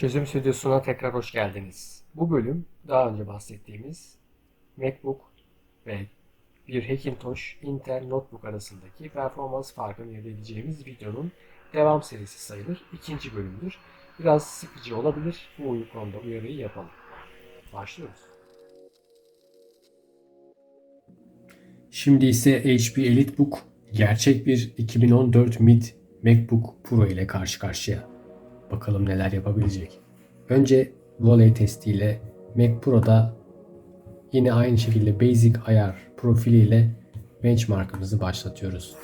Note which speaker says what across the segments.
Speaker 1: Çözüm Stüdyosu'na tekrar hoş geldiniz. Bu bölüm daha önce bahsettiğimiz MacBook ve bir Hackintosh Intel Notebook arasındaki performans farkını elde edeceğimiz videonun devam serisi sayılır. İkinci bölümdür. Biraz sıkıcı olabilir. Bu konuda uyarıyı yapalım. Başlıyoruz. Şimdi ise HP EliteBook gerçek bir 2014 mid MacBook Pro ile karşı karşıya. Bakalım neler yapabilecek. Önce voley testiyle Mac Pro'da yine aynı şekilde basic ayar profiliyle benchmark'ımızı başlatıyoruz.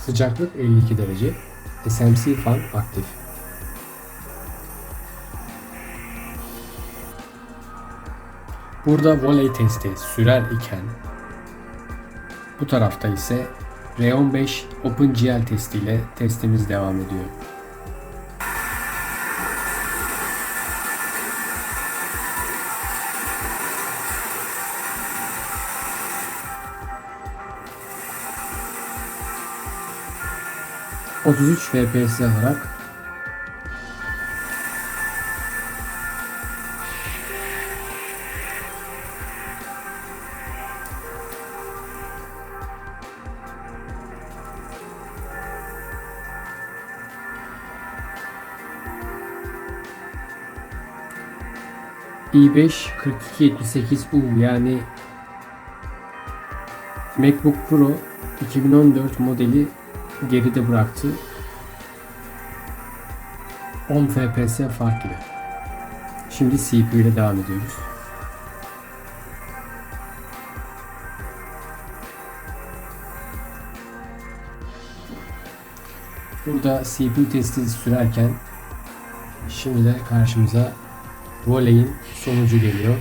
Speaker 1: Sıcaklık 52 derece. SMC fan aktif. Burada voley testi sürer iken bu tarafta ise R15 OpenGL testiyle testimiz devam ediyor. ...33 FPS alarak i5 4278U yani MacBook Pro 2014 modeli geride bıraktı. 10 FPS fark ile. Şimdi CPU ile devam ediyoruz. Burada CPU testi sürerken şimdi de karşımıza voleyin sonucu geliyor.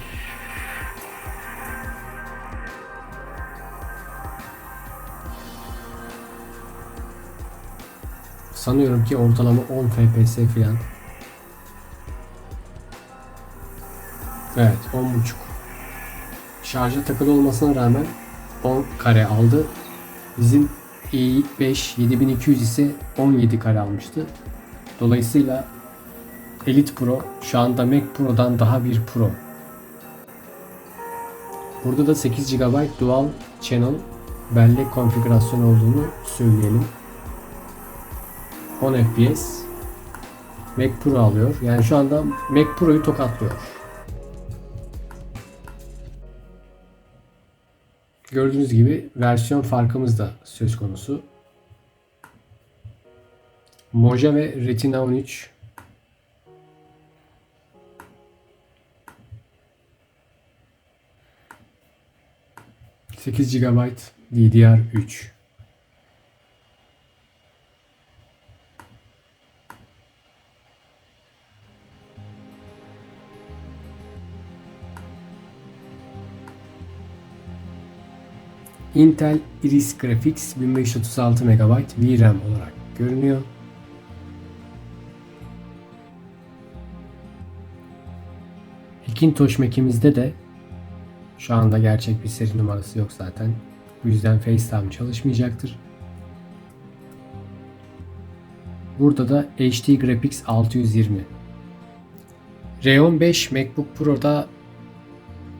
Speaker 1: Sanıyorum ki ortalama 10 FPS falan. Evet 10.5 Şarja takılı olmasına rağmen 10 kare aldı. Bizim i5 7200 ise 17 kare almıştı. Dolayısıyla Elite Pro şu anda Mac Pro'dan daha bir Pro. Burada da 8 GB Dual Channel bellek konfigürasyonu olduğunu söyleyelim. 10 FPS Mac Pro alıyor. Yani şu anda Mac Pro'yu tokatlıyor. Gördüğünüz gibi versiyon farkımız da söz konusu. Moja ve Retina 13 8 GB DDR3 Intel Iris Graphics 1536 MB VRAM olarak görünüyor. Hackintosh Mac'imizde de şu anda gerçek bir seri numarası yok zaten. Bu yüzden FaceTime çalışmayacaktır. Burada da HD Graphics 620. R15 MacBook Pro'da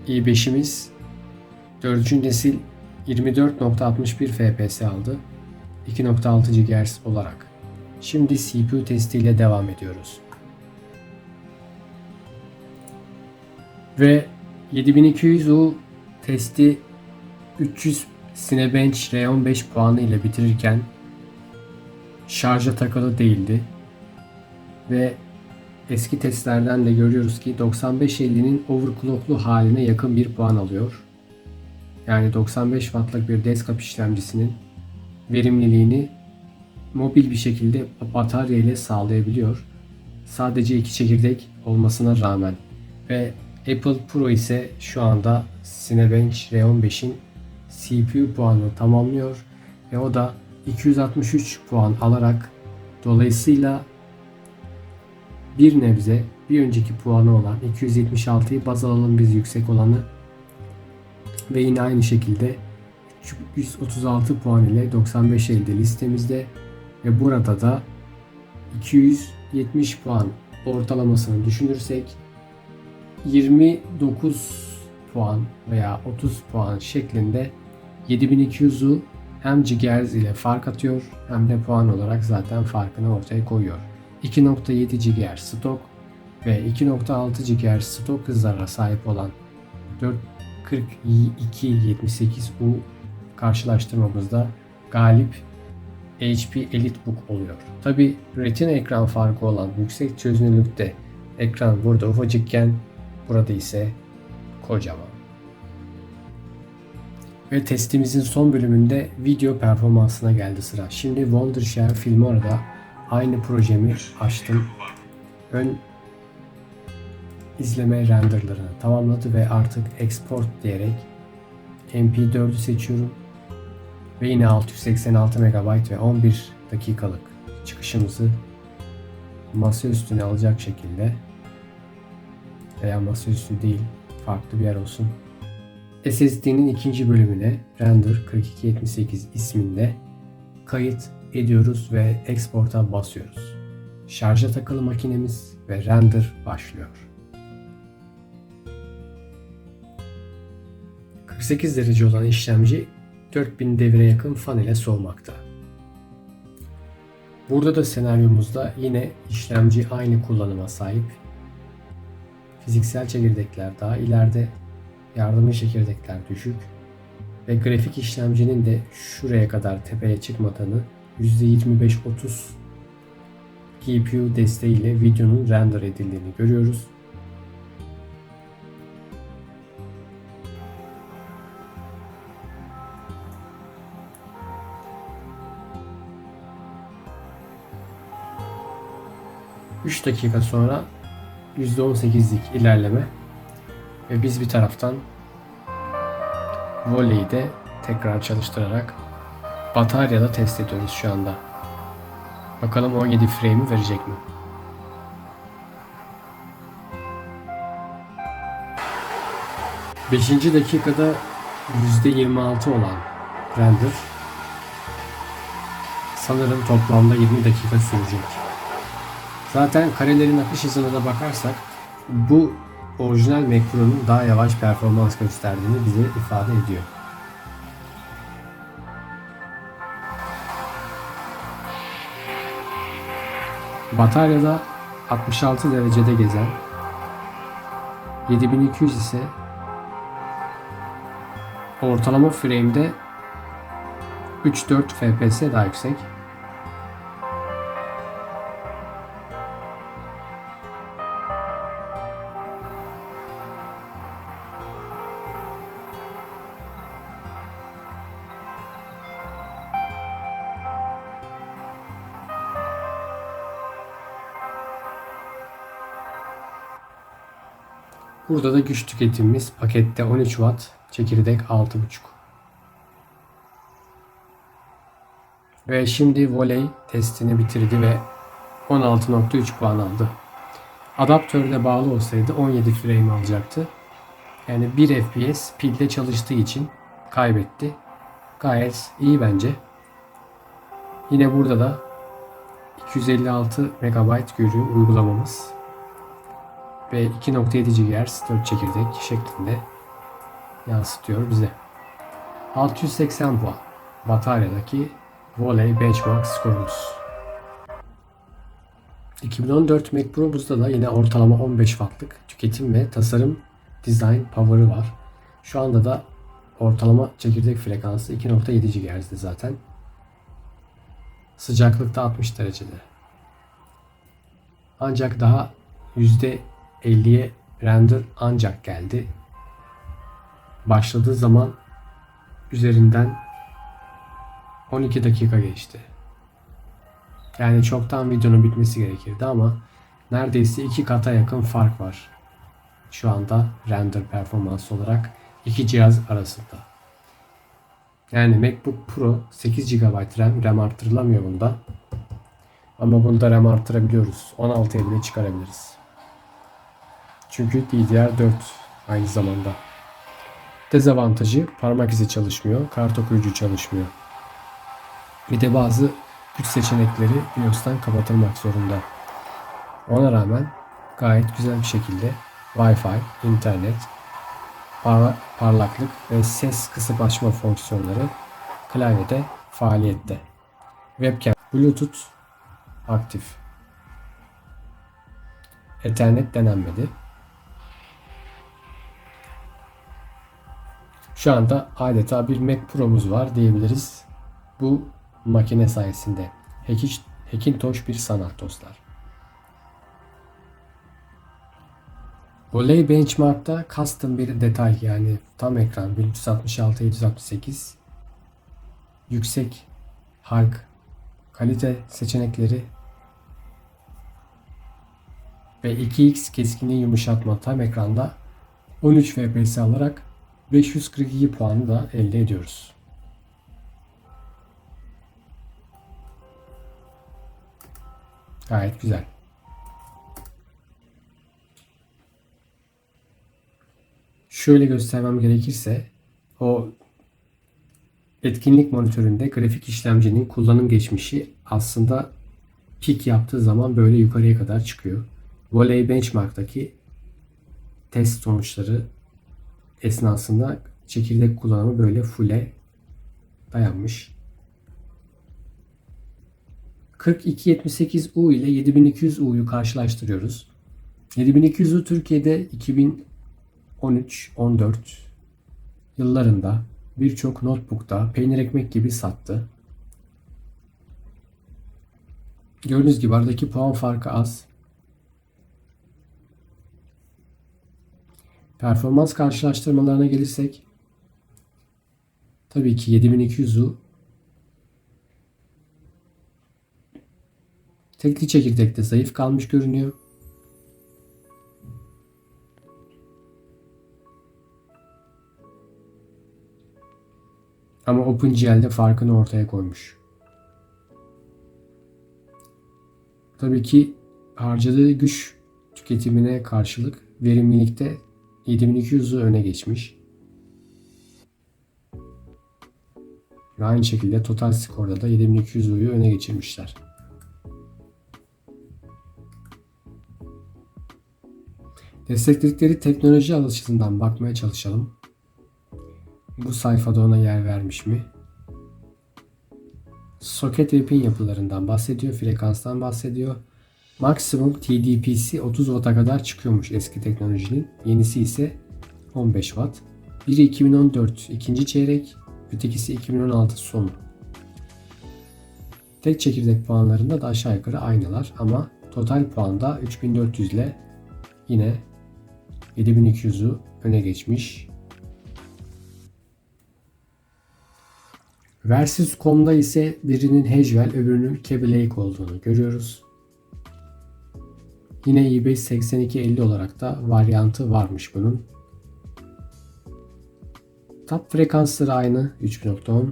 Speaker 1: i5'imiz 4. nesil 24.61 FPS aldı. 2.6 GHz olarak. Şimdi CPU testiyle devam ediyoruz. Ve 7200U testi 300 Cinebench R15 puanı ile bitirirken şarja takılı değildi. Ve eski testlerden de görüyoruz ki 9550'nin overclocklu haline yakın bir puan alıyor. Yani 95 wattlık bir desktop işlemcisinin verimliliğini mobil bir şekilde batarya ile sağlayabiliyor. Sadece iki çekirdek olmasına rağmen ve Apple Pro ise şu anda Cinebench R15'in CPU puanını tamamlıyor ve o da 263 puan alarak dolayısıyla bir nebze bir önceki puanı olan 276'yı baz alalım biz yüksek olanı. Ve yine aynı şekilde 136 puan ile 95 elde listemizde ve burada da 270 puan ortalamasını düşünürsek 29 puan veya 30 puan şeklinde 7200'u hem GHz ile fark atıyor hem de puan olarak zaten farkını ortaya koyuyor. 2.7 GHz stok ve 2.6 GHz stok hızlara sahip olan 44278U karşılaştırmamızda galip HP EliteBook oluyor. Tabi Retina ekran farkı olan yüksek çözünürlükte ekran burada ufacıkken burada ise kocaman. Ve testimizin son bölümünde video performansına geldi sıra. Şimdi Wondershare Filmora'da aynı projemi açtım. Ön izleme renderlarını tamamladı ve artık export diyerek MP4'ü seçiyorum. Ve yine 686 MB ve 11 dakikalık çıkışımızı masa üstüne alacak şekilde veya masaüstü değil farklı bir yer olsun. SSD'nin ikinci bölümüne Render 4278 isminde kayıt ediyoruz ve export'a basıyoruz. Şarja takılı makinemiz ve render başlıyor. 48 derece olan işlemci 4000 devre yakın fan ile soğumakta. Burada da senaryomuzda yine işlemci aynı kullanıma sahip. Fiziksel çekirdekler daha ileride, yardımcı çekirdekler düşük ve grafik işlemcinin de şuraya kadar tepeye çıkmadığını %25-30 GPU desteğiyle videonun render edildiğini görüyoruz. Üç dakika sonra %18'lik ilerleme ve biz bir taraftan voleyi de tekrar çalıştırarak bataryada test ediyoruz şu anda. Bakalım 17 frame'i verecek mi? Beşinci dakikada %26 olan render sanırım toplamda 20 dakika sürecek. Zaten karelerin akış hızına da bakarsak bu orijinal Mac Pro'nun daha yavaş performans gösterdiğini bize ifade ediyor. Bataryada 66 derecede gezen 7200 ise ortalama frame'de 3-4 FPS daha yüksek. Burada da güç tüketimimiz pakette 13 Watt, çekirdek 6.5. Ve şimdi voley testini bitirdi ve 16.3 puan aldı. Adaptörde bağlı olsaydı 17 frame alacaktı. Yani 1 FPS pilde çalıştığı için kaybetti. Gayet iyi bence. Yine burada da 256 MB görüyor uygulamamız ve 2.7 GHz 4 çekirdek şeklinde yansıtıyor bize. 680 puan bataryadaki Volley Benchmark skorumuz. 2014 Mac Pro'muzda da yine ortalama 15 wattlık tüketim ve tasarım design power'ı var. Şu anda da ortalama çekirdek frekansı 2.7 GHz'de zaten. Sıcaklıkta 60 derecede. Ancak daha yüzde 50'ye render ancak geldi. Başladığı zaman üzerinden 12 dakika geçti. Yani çoktan videonun bitmesi gerekirdi ama neredeyse iki kata yakın fark var. Şu anda render performansı olarak iki cihaz arasında. Yani MacBook Pro 8 GB RAM, RAM artırılamıyor bunda. Ama bunda RAM artırabiliyoruz. 16'ya bile çıkarabiliriz. Çünkü DDR4 aynı zamanda. Dezavantajı parmak izi çalışmıyor, kart okuyucu çalışmıyor. Bir de bazı güç seçenekleri BIOS'tan kapatılmak zorunda. Ona rağmen gayet güzel bir şekilde Wi-Fi, internet, par- parlaklık ve ses kısıp açma fonksiyonları klavyede faaliyette. Webcam, Bluetooth aktif. Ethernet denenmedi. Şu anda adeta bir Mac Pro'muz var diyebiliriz. Bu makine sayesinde. Hackintosh bir sanat dostlar. Voley Benchmark'ta custom bir detay yani tam ekran 1366-768 yüksek halk kalite seçenekleri ve 2x keskinliği yumuşatma tam ekranda 13 FPS alarak 542 puanı da elde ediyoruz. Gayet güzel. Şöyle göstermem gerekirse o etkinlik monitöründe grafik işlemcinin kullanım geçmişi aslında pik yaptığı zaman böyle yukarıya kadar çıkıyor. Voley Benchmark'taki test sonuçları esnasında çekirdek kullanımı böyle full'e dayanmış. 4278U ile 7200U'yu karşılaştırıyoruz. 7200U Türkiye'de 2013-14 yıllarında birçok notebook'ta peynir ekmek gibi sattı. Gördüğünüz gibi aradaki puan farkı az. Performans karşılaştırmalarına gelirsek tabii ki 7200'u tekli çekirdekte zayıf kalmış görünüyor. Ama OpenGL'de farkını ortaya koymuş. Tabii ki harcadığı güç tüketimine karşılık verimlilikte 7200'ü öne geçmiş. Ve aynı şekilde total skorda da 7200'ü öne geçirmişler. Destekledikleri teknoloji açısından bakmaya çalışalım. Bu sayfada ona yer vermiş mi? Soket ve pin yapılarından bahsediyor, frekanstan bahsediyor. Maksimum TDP'si 30 Watt'a kadar çıkıyormuş eski teknolojinin. Yenisi ise 15 Watt. Biri 2014 ikinci çeyrek, ötekisi 2016 sonu. Tek çekirdek puanlarında da aşağı yukarı aynılar ama total puanda 3400 ile yine 7200'ü öne geçmiş. Versus.com'da ise birinin Hedgewell öbürünün Kaby Lake olduğunu görüyoruz. Yine eBay 8250 olarak da varyantı varmış bunun. Top frekansları aynı 3.10.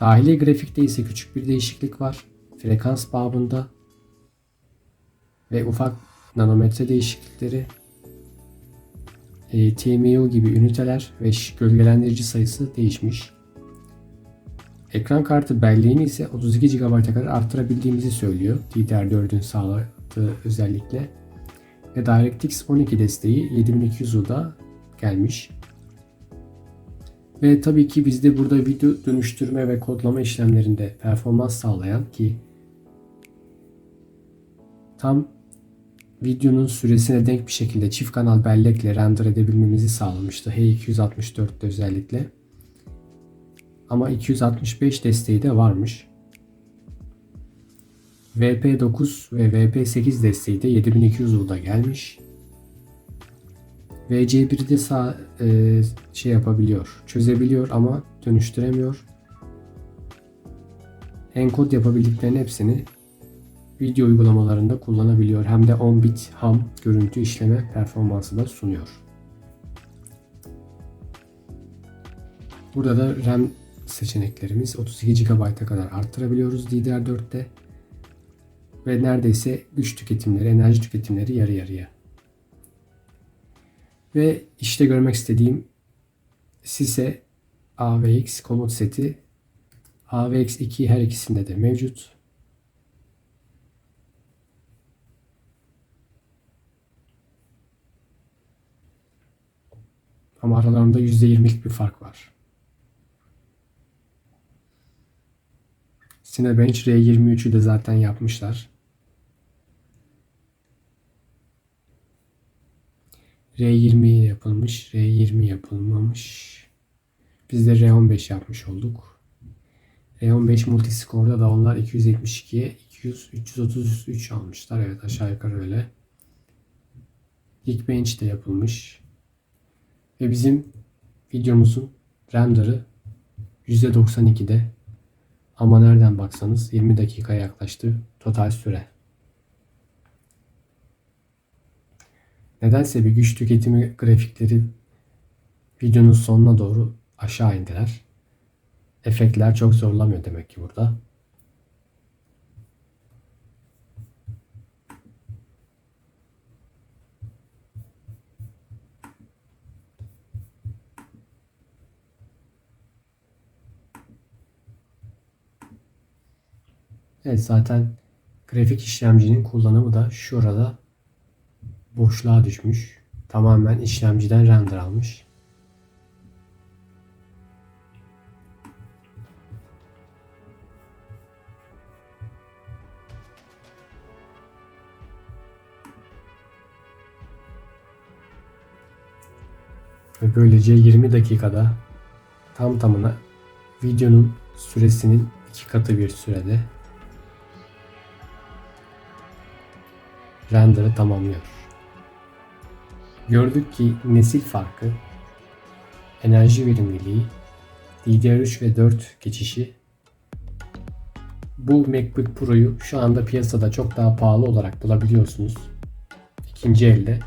Speaker 1: Dahili grafikte ise küçük bir değişiklik var. Frekans babında ve ufak nanometre değişiklikleri e, TMU gibi üniteler ve gölgelendirici sayısı değişmiş. Ekran kartı belleğini ise 32 GB'a kadar arttırabildiğimizi söylüyor. DDR4'ün sağladığı özellikle. Ve DirectX 12 desteği 7200U'da gelmiş. Ve tabii ki bizde burada video dönüştürme ve kodlama işlemlerinde performans sağlayan ki tam videonun süresine denk bir şekilde çift kanal bellekle render edebilmemizi sağlamıştı. H264'te özellikle. Ama 265 desteği de varmış. VP9 ve VP8 desteği de 7200 U'da gelmiş. VC1'de sağ e, şey yapabiliyor, çözebiliyor ama dönüştüremiyor. Enkod yapabildiklerinin hepsini video uygulamalarında kullanabiliyor. Hem de 10 bit ham görüntü işleme performansı da sunuyor. Burada da RAM seçeneklerimiz 32 GB'a kadar arttırabiliyoruz DDR4'te. Ve neredeyse güç tüketimleri, enerji tüketimleri yarı yarıya. Ve işte görmek istediğim SISE AVX komut seti AVX 2 her ikisinde de mevcut. Ama aralarında %20'lik bir fark var. Cinebench R23'ü de zaten yapmışlar. R20 yapılmış, R20 yapılmamış. Biz de R15 yapmış olduk. R15 multiscore'da da onlar 272'ye 200, 333 almışlar. Evet aşağı yukarı öyle. Geekbench de yapılmış. Ve bizim videomuzun render'ı %92'de ama nereden baksanız 20 dakikaya yaklaştı total süre. Nedense bir güç tüketimi grafikleri videonun sonuna doğru aşağı indiler. Efektler çok zorlamıyor demek ki burada. Evet zaten grafik işlemcinin kullanımı da şurada boşluğa düşmüş. Tamamen işlemciden render almış. Ve böylece 20 dakikada tam tamına videonun süresinin iki katı bir sürede render'ı tamamlıyor. Gördük ki nesil farkı, enerji verimliliği, DDR3 ve 4 geçişi bu MacBook Pro'yu şu anda piyasada çok daha pahalı olarak bulabiliyorsunuz. İkinci elde.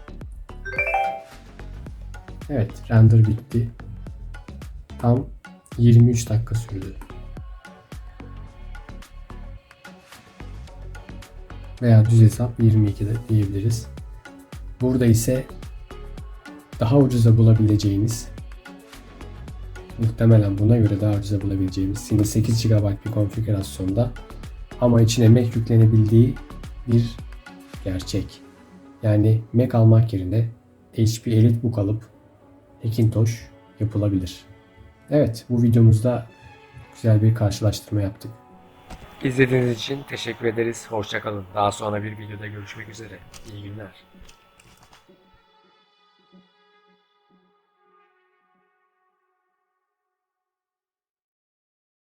Speaker 1: Evet, render bitti. Tam 23 dakika sürdü. veya düz hesap 22'de diyebiliriz. Burada ise daha ucuza bulabileceğiniz muhtemelen buna göre daha ucuza bulabileceğimiz yine 8 GB bir konfigürasyonda ama içine Mac yüklenebildiği bir gerçek. Yani Mac almak yerine HP EliteBook alıp Hackintosh yapılabilir. Evet bu videomuzda güzel bir karşılaştırma yaptık. İzlediğiniz için teşekkür ederiz. Hoşçakalın. Daha sonra bir videoda görüşmek üzere. İyi günler.